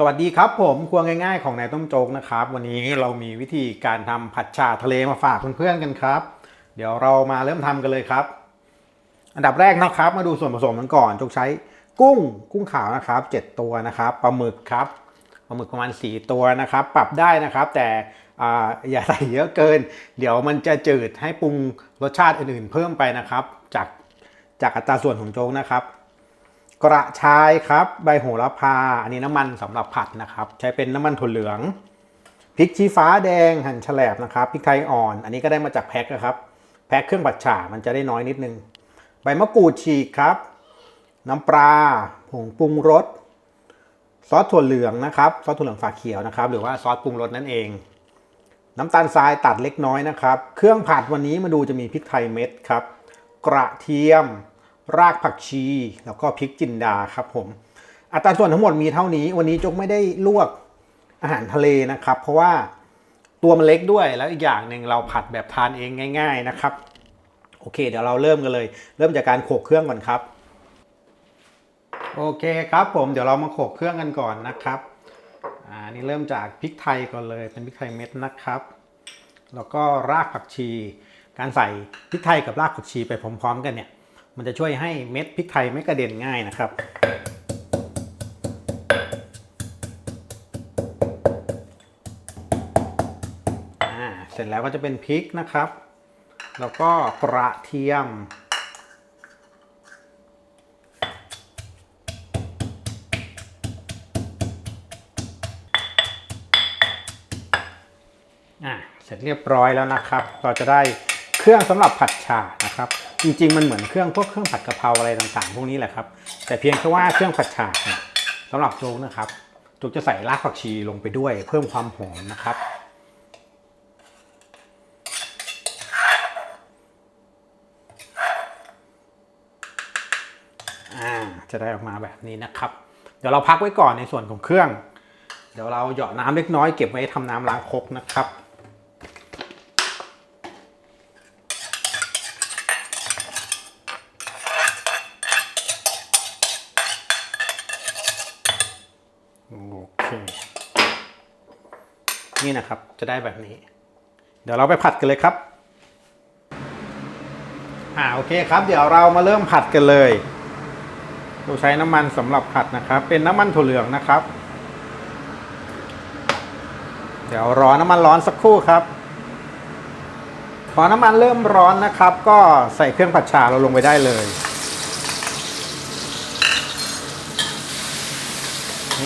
สวัสดีครับผมครัวง่ายๆของนายต้มโจ๊กนะครับ วันนี้เรามีวิธีการทำผัดชาทะเลมาฝากเพื่อนๆกันครับ เดี๋ยวเรามาเริ่มทำกันเลยครับ อันดับแรกนะครับ มาดูส่วนผสมกันก่อนโจกใช้กุ้งกุ้งขาวนะครับ 7 ตัวนะครับปลาหมึกครับปลาหมึกประมาณ 4 ตัวนะครับ ปรับได้นะครับ แต่อ่าอย่าใส่เยอะเกิน เดี๋ยวมันจะจืดให้ปรุงรสชาติอื่นๆ เพิ่มไปนะครับ จากจากอัตราส่วนของโจ๊กนะครับ กระชายครับ ใบโหระพา อันนี้น้ำมันสำหรับผัดนะครับ ใช้เป็นน้ำมันถั่วเหลืองพริกชี้ฟ้าแดงหั่นแฉลบนะครับพริกไทยอ่อน อันนี้ก็ได้มาจากแพ็คครับแพ็คเครื่องผัดฉ่ามันจะได้น้อยนิดนึง ใบมะกรูดฉีกครับ น้ำปลาผงปรุงรสซอสถั่วเหลืองนะครับซอสถั่วเหลืองฝาเขียวนะครับ หรือว่าซอสปรุงรสนั่นเอง น้ำตาลทรายตัดเล็กน้อยนะครับ เครื่องผัดวันนี้มาดูจะมีพริกไทยเม็ดครับ กระเทียม รากผักชี แล้วก็พริกจินดาครับผม อัตราส่วนทั้งหมดมีเท่านี้ วันนี้จกไม่ได้ลวกอาหารทะเลนะครับ เพราะว่าตัวมันเล็กด้วยแล้วอีกอย่างหนึ่งเราผัดแบบทานเองง่าย ๆนะครับ โอเค เดี๋ยวเราเริ่มกันเลย เริ่มจากการโขกเครื่องก่อนครับ โอเคครับผมเดี๋ยวเรามาโขกเครื่องกันก่อนนะครับอ่านี่เริ่มจากพริกไทยก่อนเลยเป็นพริกไทยเม็ดนะครับ แล้วก็รากผักชี การใส่พริกไทยกับรากผักชีไปพร้อม ๆ กันเนี่ย มันจะช่วยให้เม็ดพริกไทยไม่กระเด็นง่ายนะครับอ่าเสร็จแล้วก็จะเป็นพริกนะครับ แล้วก็กระเทียมอะเสร็จเรียบร้อยแล้วนะครับ เราจะได้เครื่องสำหรับผัดฉ่านะครับ จริง ๆ มันเหมือนเครื่องพวกเครื่องผัดกะเพราอะไรต่างๆ พวกนี้แหละครับ แต่เพียงแค่ว่าเครื่องผัดฉ่าเนี่ยสำหรับโจ๊กนะครับโจ๊กจะใส่รากผักชีลงไปด้วย เพิ่มความหอมนะครับอ่าจะได้ออกมาแบบนี้นะครับ เดี๋ยวเราพักไว้ก่อนในส่วนของเครื่อง เดี๋ยวเราเหยาะน้ำเล็กน้อยเก็บไว้ทำน้ำล้างครกนะครับ เค นี่นะครับ จะได้แบบนี้ เดี๋ยวเราไปผัดกันเลยครับ อ่าโอเคครับ เดี๋ยวเรามาเริ่มผัดกันเลยเราใช้น้ำมันสำหรับผัดนะครับ เป็นน้ำมันถั่วเหลืองนะครับ เดี๋ยวรอน้ำมันร้อนสักครู่ครับพอน้ำมันเริ่มร้อนนะครับ ก็ใส่เครื่องผัดฉ่าเราลงไปได้เลย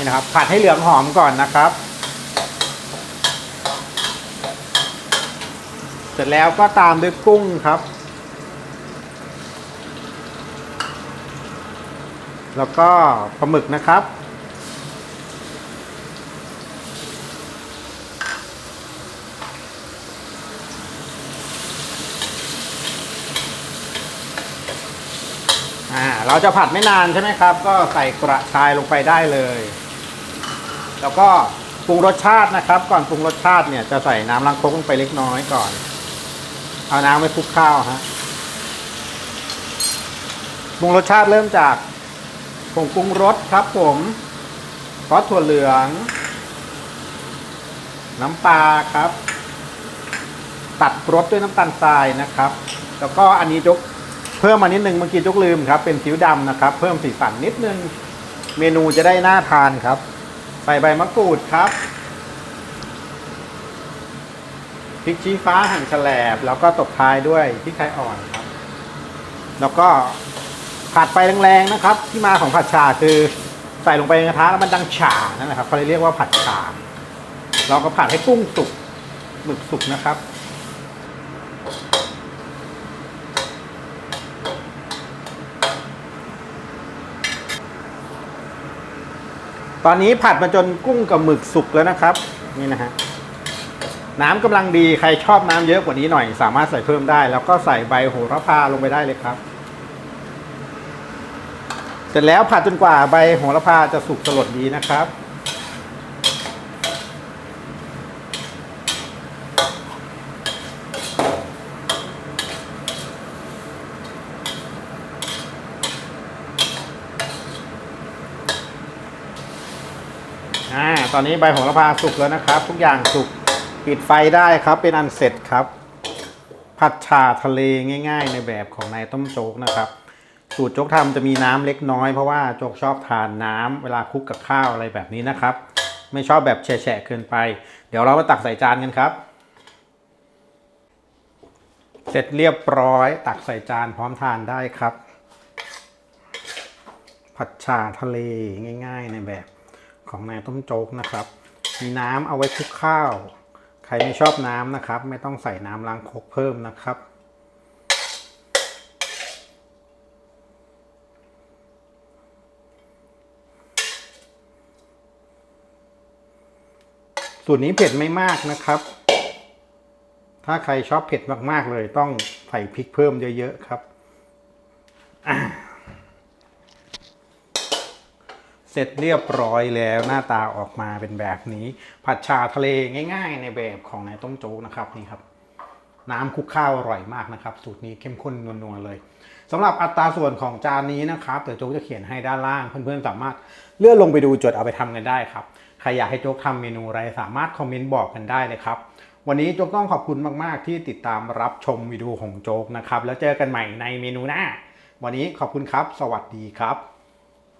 นี่นะครับ ผัดให้เหลืองหอมก่อนนะครับ เสร็จแล้วก็ตามด้วยกุ้งครับ แล้วก็ปลาหมึกนะครับอ่าเราจะผัดไม่นานใช่ไหมครับ ก็ใส่กระชายลงไปได้เลย แล้วก็ปรุงรสชาตินะครับ ก่อนปรุงรสชาติเนี่ยจะใส่น้ำล้างครกลงไปเล็กน้อยก่อน เอาน้ำไปคลุกข้าวฮะปรุงรสชาติเริ่มจากผงปรุงรสครับ ผมซอสถั่วเหลือง น้ำปลาครับ ตัดรสด้วยน้ำตาลทรายนะครับ แล้วก็อันนี้ยกเพิ่มมานิดนึงเมื่อกี้ยกลืมครับ เป็นผิวดำนะครับ เพิ่มสีสันนิดนึง เมนูจะได้น่าทานครับ ใส่ใบมะกรูดครับพริกชี้ฟ้าหั่นแฉลบ แล้วก็ตบท้ายด้วยพริกไทยอ่อนครับ แล้วก็ผัดไปแรงๆนะครับ ที่มาของผัดชาคือใส่ลงไปในกระทะแล้วมันดังฉานั่นแหละครับเขาเลยเรียกว่าผัดฉาเราก็ผัดให้กุ้งสุกหมึกสุกนะครับ ตอนนี้ผัดมาจนกุ้งกับหมึกสุกแล้วนะครับ นี่นะฮะน้ำกำลังดีใครชอบน้ำเยอะกว่านี้หน่อย สามารถใส่เพิ่มได้ แล้วก็ใส่ใบโหระพาลงไปได้เลยครับ เสร็จแล้วผัดจนกว่าใบโหระพาจะสุกสลดดีนะครับ อ่า ตอนนี้ใบโหระพาสุกแล้วนะครับ ทุกอย่างสุกปิดไฟได้ครับ เป็นอันเสร็จครับ ผัดชาทะเลง่าย ๆ ในแบบของนายต้มโจ๊กนะครับ สูตรโจ๊กทำจะมีน้ำเล็กน้อยเพราะว่าโจ๊กชอบทานน้ำเวลาคลุกกับข้าวอะไรแบบนี้นะครับ ไม่ชอบแบบแฉะเกินไป เดี๋ยวเรามาตักใส่จานกันครับ เสร็จเรียบร้อยตักใส่จานพร้อมทานได้ครับ ผัดชาทะเลง่าย ๆ ในแบบ ของนายต้มโจ๊กนะครับ มีน้ำเอาไว้คลุกข้าว ใครไม่ชอบน้ำนะครับ ไม่ต้องใส่น้ำล้างคกเพิ่มนะครับ สูตรนี้เผ็ดไม่มากนะครับ ถ้าใครชอบเผ็ดมากๆเลยต้องใส่พริกเพิ่มเยอะๆครับอะ เสร็จเรียบร้อยแล้วหน้าตาออกมาเป็นแบบนี้ ผัดชาทะเลง่าย ๆ ในแบบของนายต้มโจ๊กนะครับนี่ครับ น้ำคุกข้าวอร่อยมากนะครับ สูตรนี้เข้มข้นนัวๆเลยสำหรับอัตราส่วนของจานนี้นะครับเดี๋ยวโจ๊กจะเขียนให้ด้านล่างเพื่อนๆสามารถเลื่อนลงไปดูจดเอาไปทำกันได้ครับใครอยากให้โจ๊กทำเมนูอะไรสามารถคอมเมนต์บอกกันได้เลยครับวันนี้โจ๊กต้องขอบคุณมาก ๆ ที่ติดตามรับชมวิดีโอของโจ๊กนะครับ แล้วเจอกันใหม่ในเมนูหน้า วันนี้ขอบคุณครับ สวัสดีครับ